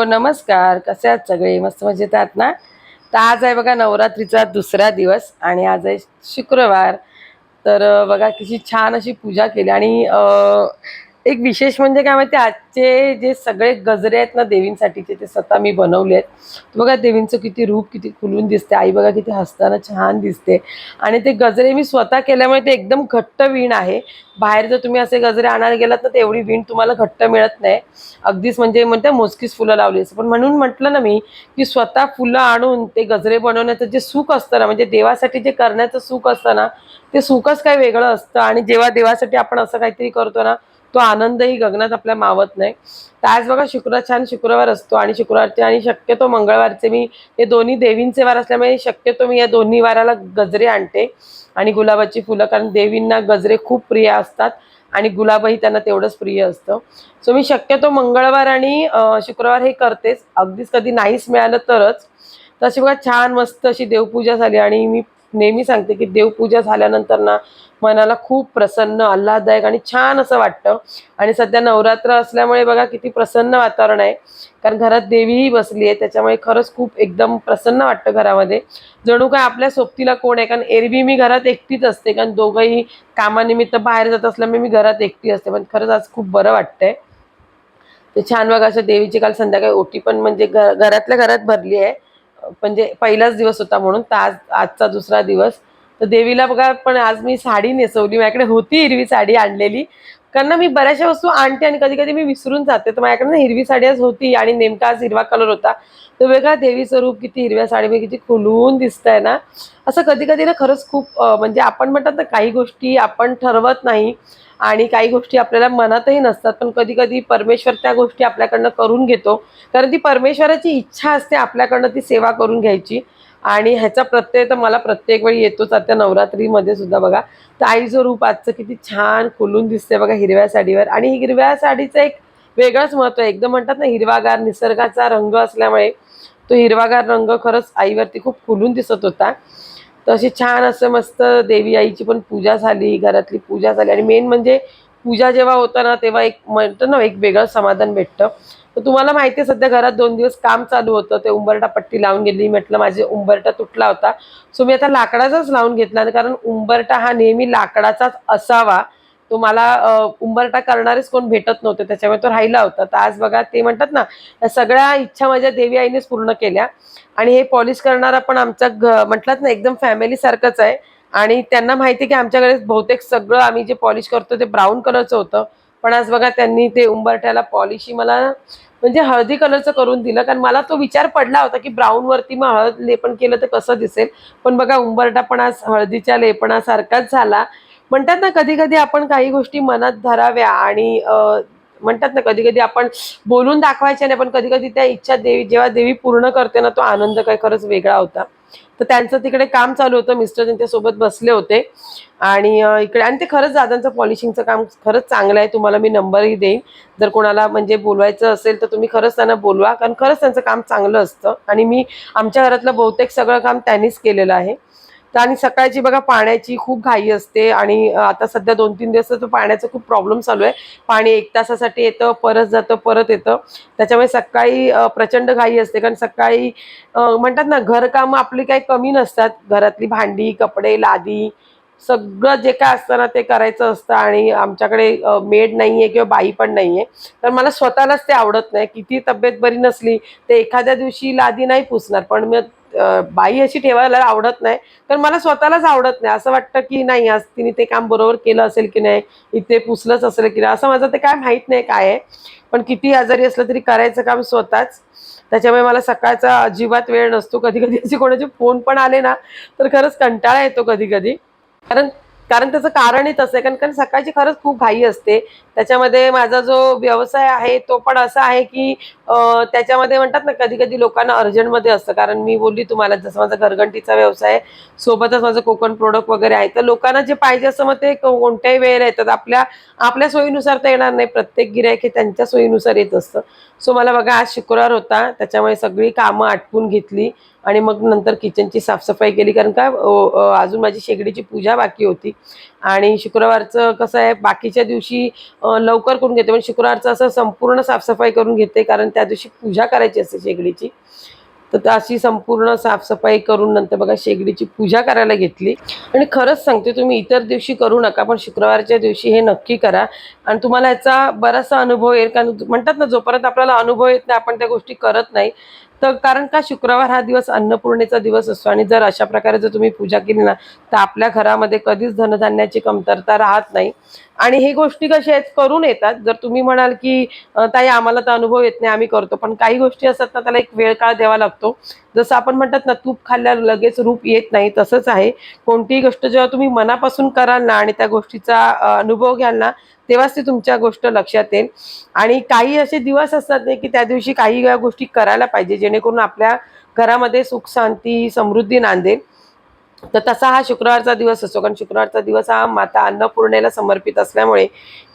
Hello नमस्कार कसे आहात सगळे? मस्त मजेत आहात ना? तर आज आहे बघा नवरात्रीचा दुसरा दिवस आणि आज आहे शुक्रवार. तर बघा किती छान अशी पूजा केली आणि एक विशेष म्हणजे काय माहिती आजचे जे सगळे गजरे आहेत ना देवींसाठीचे ते स्वतः मी बनवले आहेत. बघा देवींचं किती रूप किती खुलून दिसते आई बघा किती हसताना छान दिसते. आणि ते गजरे मी स्वतः केल्यामुळे ते एकदम घट्ट वीण आहे. बाहेर जर तुम्ही असे गजरे आणायला गेलात ना तर वीण तुम्हाला घट्ट मिळत नाही. अगदीच म्हणजे म्हणते मोजकीच फुलं लावली असं पण म्हणून म्हटलं ना मी की स्वतः फुलं आणून ते गजरे बनवण्याचं जे सुख असतं ना म्हणजे देवासाठी जे करण्याचं सुख असतं ना ते सुखच काही वेगळं असतं. आणि जेव्हा देवासाठी आपण असं काहीतरी करतो ना तो आनंदही गगनात आपल्या मावत नाही. तर आज बघा शुक्रवार छान शुक्रवार असतो आणि शुक्रवारचे आणि शक्यतो मंगळवारचे मी हे दोन्ही देवींचे वार असल्यामुळे शक्यतो मी या दोन्ही वाराला गजरे आणते आणि गुलाबाची फुलं कारण देवींना गजरे खूप प्रिय असतात आणि गुलाबही त्यांना तेवढंच प्रिय असतं. सो मी शक्यतो मंगळवार आणि शुक्रवार हे करतेच. अगदीच कधी नाहीच मिळालं तरच. तशी बघा छान मस्त अशी देवपूजा झाली आणि मी नेहमी सांगते की देवपूजा झाल्यानंतर ना मनाला खूप प्रसन्न आल्हाददायक आणि छान असं वाटतं. आणि सध्या नवरात्र असल्यामुळे बघा किती प्रसन्न वातावरण आहे. कारण घरात देवीही बसली आहे त्याच्यामुळे खरंच खूप एकदम प्रसन्न वाटतं घरामध्ये. जणू काय आपल्या सोबतीला कोण आहे? कारण एरवी मी घरात एकटीच असते. कारण दोघंही कामानिमित्त बाहेर जात असल्यामुळे मी घरात एकटी असते. पण खरंच आज खूप बरं वाटतंय. ते छान बघा असं देवीची काल संध्याकाळी ओटी पण म्हणजे घ- घरातल्या घरात भरली आहे. म्हणजे पहिलाच दिवस होता म्हणून तर आज आजचा दुसरा दिवस. तर देवीला बघा पण आज मी साडी नेसवली. माझ्याकडे होती हिरवी साडी आणलेली. कारण ना मी बऱ्याचशा वस्तू आणते आणि कधी कधी मी विसरून जाते. तर माझ्याकडे ना हिरवी साडी आज होती आणि नेमका आज हिरवा कलर होता. तो वेगळा देवीचं रूप किती हिरव्या साडीमध्ये किती खुलून दिसतंय ना. असं कधी कधी ना खरंच खूप म्हणजे आपण म्हणतात ना काही गोष्टी आपण ठरवत नाही आणि काही गोष्टी आपल्याला मनातही नसतात. पण कधी कधी परमेश्वर त्या गोष्टी आपल्याकडनं करून घेतो. कारण ती परमेश्वराची इच्छा असते आपल्याकडनं ती सेवा करून घ्यायची. आणि ह्याचा प्रत्यय तर मला प्रत्येक वेळी येतोच. आता नवरात्रीमध्ये सुद्धा बघा तर आईचं रूप आजचं किती छान खुलून दिसते बघा हिरव्या साडीवर. आणि हिरव्या साडीचं एक वेगळंच महत्त्व आहे. एकदम म्हणतात ना हिरवागार निसर्गाचा रंग असल्यामुळे तो हिरवागार रंग खरंच आईवरती खूप खुलून दिसत होता. तर अशी छान असं मस्त देवी आईची पण पूजा झाली घरातली पूजा झाली. आणि मेन म्हणजे पूजा जेव्हा होता ना तेव्हा एक म्हणतं ना एक वेगळं समाधान भेटतं. तर तुम्हाला माहिती आहे सध्या घरात दोन दिवस काम चालू होतं. ते उंबरटा पट्टी लावून गेली. म्हटलं माझे उंबरटा तुटला होता. सो मी आता लाकडाचाच लावून घेतला. आणि कारण उंबरटा हा नेहमी लाकडाचाच असावा. तो मला उंबरटा करणारेच कोण भेटत नव्हते त्याच्यामुळे तो राहिला होता. तर आज बघा ते म्हणतात ना या सगळ्या इच्छा माझ्या देवी आईनेच पूर्ण केल्या. आणि हे पॉलिश करणारा पण आमचा घ म्हटलात ना एकदम फॅमिली सारखंच आहे. आणि त्यांना माहिती आहे की आमच्याकडे बहुतेक सगळं आम्ही जे पॉलिश करतो ते ब्राऊन कलरचं होतं. पण आज बघा त्यांनी ते उंबरट्याला पॉलिशी मला म्हणजे हळदी कलरचं करून दिलं. कारण मला तो विचार पडला होता की ब्राऊनवरती मग हळद लेपन केलं तर कसं दिसेल. पण बघा उंबरटा पण आज हळदीच्या लेपणासारखाच झाला. म्हणतात ना कधी कधी आपण काही गोष्टी मनात धराव्या आणि म्हणतात ना कधी कधी आपण बोलून दाखवायच्या नाही पण कधी कधी त्या इच्छा देवी जेव्हा देवी पूर्ण करते ना तो आनंद काय खरंच वेगळा होता. तर त्यांचं तिकडे काम चालू होतं मिस्टर त्यांच्यासोबत बसले होते. आणि इकडे आणि ते खरंच दादांचं पॉलिशिंगचं काम खरंच चांगलं आहे तुम्हाला मी नंबरही देईन. जर कोणाला म्हणजे बोलवायचं असेल तर तुम्ही खरंच त्यांना बोलवा कारण खरंच त्यांचं काम चांगलं असतं. आणि मी आमच्या घरातलं बहुतेक सगळं काम त्यांनीच केलेलं आहे. तर आणि सकाळची बघा पाण्याची खूप घाई असते आणि आता सध्या दोन तीन दिवस तर पाण्याचा खूप प्रॉब्लेम चालू आहे. पाणी एक तासासाठी येतं परत जातं परत येतं. त्याच्यामुळे सकाळी प्रचंड घाई असते. कारण सकाळी म्हणतात ना घरकामं आपली काही कमी नसतात. घरातली भांडी कपडे लादी सगळं जे काय असतं ना ते करायचं असतं आणि आमच्याकडे मेड नाही आहे किंवा बाई पण नाही आहे तर मला स्वतःलाच ते आवडत नाही. किती तब्येत बरी नसली तर एखाद्या दिवशी लादी नाही पुसणार. पण मग बाई अशी ठेवायला आवडत नाही. तर मला स्वतःलाच आवडत नाही. असं वाटतं की नाही आज तिने ते काम बरोबर केलं असेल की नाही इथे पुसलंच असेल की नाही असं माझं ते काय माहीत नाही काय आहे. पण किती आजारी असलं तरी करायचं काम स्वतःच. त्याच्यामुळे मला सकाळचा अजिबात वेळ नसतो. कधी कधी असे कोणाचे फोन पण आले ना तर खरंच कंटाळा येतो कधी कधी कारण कारण त्याचं कारणही तसं आहे. कारण कारण सकाळची खरंच खूप घाई असते. त्याच्यामध्ये माझा जो व्यवसाय आहे तो पण असा आहे की त्याच्यामध्ये म्हणतात ना कधी कधी लोकांना अर्जंटमध्ये असतं. कारण मी बोलली तुम्हाला जसं माझा घरगंटीचा व्यवसाय सोबतच माझं कोकण प्रोडक्ट वगैरे आहे. तर लोकांना जे पाहिजे असं मग ते कोणत्याही वेळेला येतात. आपल्या आपल्या सोयीनुसार तर येणार नाही. प्रत्येक गिरायक हे त्यांच्या सोयीनुसार येत असतं. सो मला बघा आज शुक्रवार होता. त्याच्यामुळे सगळी कामं आटपून घेतली. आणि मग नंतर किचनची साफसफाई केली. कारण का अजून माझी शेगडीची पूजा बाकी होती. आणि शुक्रवारचं कसं आहे बाकीच्या दिवशी लवकर करून घेते. पण शुक्रवारचं असं संपूर्ण साफसफाई करून घेते कारण त्या दिवशी पूजा करायची असते शेगडीची. तर अशी संपूर्ण साफसफाई करून नंतर बघा शेगडीची पूजा करायला घेतली. आणि खरंच सांगते तुम्ही इतर दिवशी करू नका पण शुक्रवारच्या दिवशी हे नक्की करा. आणि तुम्हाला याचा बराचसा अनुभव येईल कारण म्हणतात ना जोपर्यंत आपल्याला अनुभव येत नाही आपण त्या गोष्टी करत नाही. तर कारण का शुक्रवार हा दिवस अन्नपूर्णेचा दिवस असतो? आणि जर अशा प्रकारे जर तुम्ही पूजा केली ना तर आपल्या घरामध्ये कधीच धनधान्याची कमतरता राहत नाही. आणि हे गोष्टी कशा आहेत करून येतात. जर तुम्ही म्हणाल की ताई आम्हाला तर अनुभव येत नाही आम्ही करतो. पण काही गोष्टी असतात ना त्याला एक वेळ काळ द्यावा लागतो. जसं आपण म्हणतात ना तूप खाल्ल्यावर लगेच रूप येत नाही तसंच आहे. कोणतीही गोष्ट जेव्हा तुम्ही मनापासून कराल ना आणि त्या गोष्टीचा अनुभव घ्याल ना तेव्हाच ती तुमच्या गोष्ट लक्षात येईल. आणि काही असे दिवस असतात नाही की त्या दिवशी काही गोष्टी करायला पाहिजे जेणेकरून आपल्या घरामध्ये सुख शांती समृद्धी नांदेल. तर तसा हा शुक्रवारचा दिवस असतो. कारण शुक्रवारचा दिवस हा माता अन्नपूर्णेला समर्पित असल्यामुळे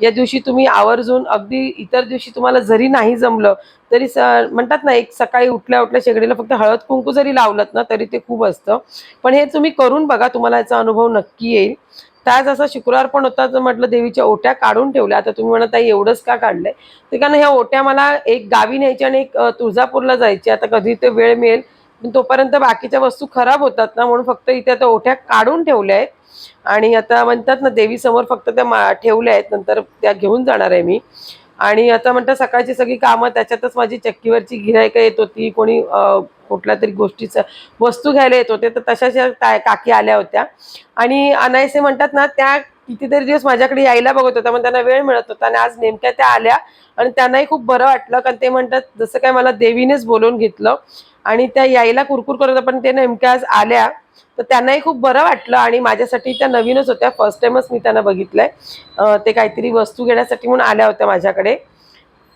या दिवशी तुम्ही आवर्जून अगदी इतर दिवशी तुम्हाला जरी नाही जमलं तरी स म्हणतात ना एक सकाळी उठल्या उठल्या शेगडीला फक्त हळद कुंकू जरी लावलं ना तरी ते खूप असतं. पण हे तुम्ही करून बघा तुम्हाला याचा अनुभव नक्की येईल. त्याच असा शुक्रवार पण होता तर म्हटलं देवीच्या ओट्या काढून ठेवल्या. आता तुम्ही म्हणत आहे एवढंच का काढलंय? ते कारण ह्या ओट्या मला एक गावी न्यायच्या आणि एक तुळजापूरला जायची. आता कधी ते वेळ मिळेल पण तोपर्यंत बाकीच्या वस्तू खराब होतात ना म्हणून फक्त इथे आता ओठ्या काढून ठेवल्या आहेत. आणि आता म्हणतात ना देवीसमोर फक्त त्या मा ठेवल्या आहेत नंतर त्या घेऊन जाणार आहे मी. आणि आता म्हणतात सकाळची सगळी कामं त्याच्यातच माझी चक्कीवरची गिरायकं येत होती. कोणी कुठल्या तरी गोष्टीचं वस्तू घ्यायला येत होते तर तशाच काकी आल्या होत्या. आणि अनायसे म्हणतात ना त्या कितीतरी दिवस माझ्याकडे यायला बघत होत्या पण त्यांना वेळ मिळत होता. आणि आज नेमक्या त्या आल्या आणि त्यांनाही खूप बरं वाटलं कारण ते म्हणतात जसं काय मला देवीनेच बोलवून घेतलं. आणि त्या यायला कुरकुर करत पण ते नेमक्या आज आल्या तर त्यांनाही खूप बरं वाटलं आणि माझ्यासाठी त्या नवीनच होत्या. फर्स्ट टाइमच मी त्यांना बघितलंय. ते काहीतरी वस्तू घेण्यासाठी म्हणून आल्या होत्या माझ्याकडे.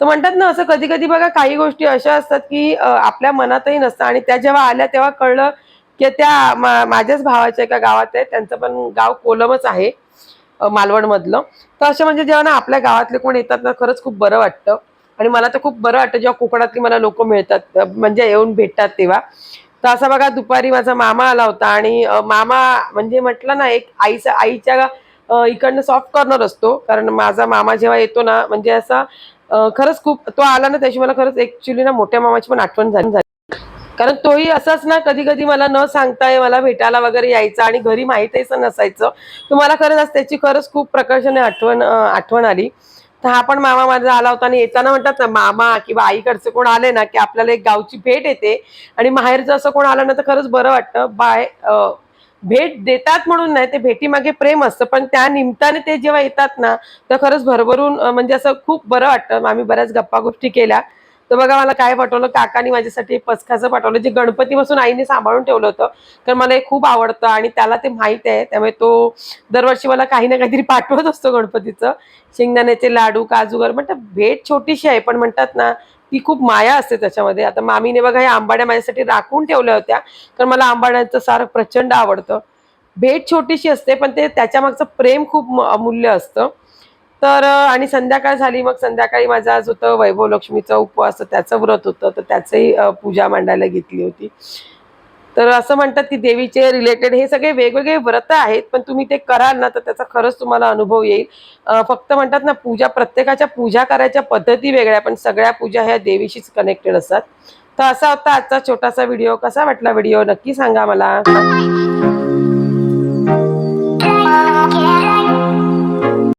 तर म्हणतात ना असं कधी कधी बघा काही गोष्टी अशा असतात की आपल्या मनातही नसतं आणि त्या जेव्हा आल्या तेव्हा कळलं की त्या मा- माझ्याच भावाच्या एका गावात आहे. त्यांचं पण गाव कोलमच आहे मालवणमधलं. तर अशा म्हणजे जेव्हा ना आपल्या गावातले कोण येतात ना खरंच खूप बरं वाटतं. आणि मला तर खूप बरं वाटतं जेव्हा कोकणातली मला लोक मिळतात म्हणजे येऊन भेटतात तेव्हा. तर असा बघा दुपारी माझा मामा आला होता आणि मामा म्हणजे म्हटलं ना एक आईचा आईच्या इकडनं सॉफ्ट कॉर्नर असतो. कारण माझा मामा जेव्हा येतो ना म्हणजे असा खरंच खूप तो आला ना त्याची मला खरंच ऍक्च्युली ना मोठ्या मामाची पण आठवण झाली. कारण तोही असाच ना कधी कधी मला न सांगताय मला भेटायला वगैरे यायचा आणि घरी माहीतही नसायचं. तर मला खरंच त्याची खरंच खूप प्रकर्षाने आठवण आठवण आली. तर हा पण मामा माझा आला होता आणि येताना म्हणतात ना मामा किंवा आईकडचे कोण आले ना की आपल्याला एक गावची भेट येते. आणि माहेरचं असं कोण आलं ना तर खरंच बरं वाटतं. बाय भेट देतात म्हणून नाही ते भेटीमागे प्रेम असतं. पण त्या निमित्ताने ते जेव्हा येतात ना तर खरंच भरभरून म्हणजे असं खूप बरं वाटतं. आम्ही बऱ्याच गप्पा गोष्टी केल्या. तर बघा मला काय पाठवलं? काकानी माझ्यासाठी पचखाचं पाठवलं जे गणपतीपासून आईने सांभाळून ठेवलं होतं. तर मला हे खूप आवडतं आणि त्याला ते माहीत आहे. त्यामुळे तो दरवर्षी मला काही ना काहीतरी पाठवत असतो गणपतीचं. शेंगदाण्याचे लाडू काजूगर म्हणतात भेट छोटीशी आहे पण म्हणतात ना ती खूप माया असते त्याच्यामध्ये. आता मामीने बघा ह्या आंबाड्या माझ्यासाठी राखून ठेवल्या होत्या. कारण मला आंबाड्यांचं सार प्रचंड आवडतं. भेट छोटीशी असते पण ते त्याच्यामागचं प्रेम खूप अमूल्य असतं. तर आणि संध्याकाळ झाली मग संध्याकाळी माझा आज होतं वैभव लक्ष्मीचा उपवास त्याचं व्रत होतं तर त्याचंही पूजा मांडायला घेतली होती. तर असं म्हणतात की देवीचे रिलेटेड हे सगळे वेगवेगळे व्रत आहेत पण तुम्ही ते कराल ना तर त्याचा खरंच तुम्हाला अनुभव येईल. फक्त म्हणतात ना पूजा प्रत्येकाच्या पूजा करायच्या पद्धती वेगळ्या पण सगळ्या पूजा ह्या देवीशीच कनेक्टेड असतात. तर असा होता आजचा छोटासा व्हिडिओ कसा वाटला व्हिडिओ नक्की सांगा मला.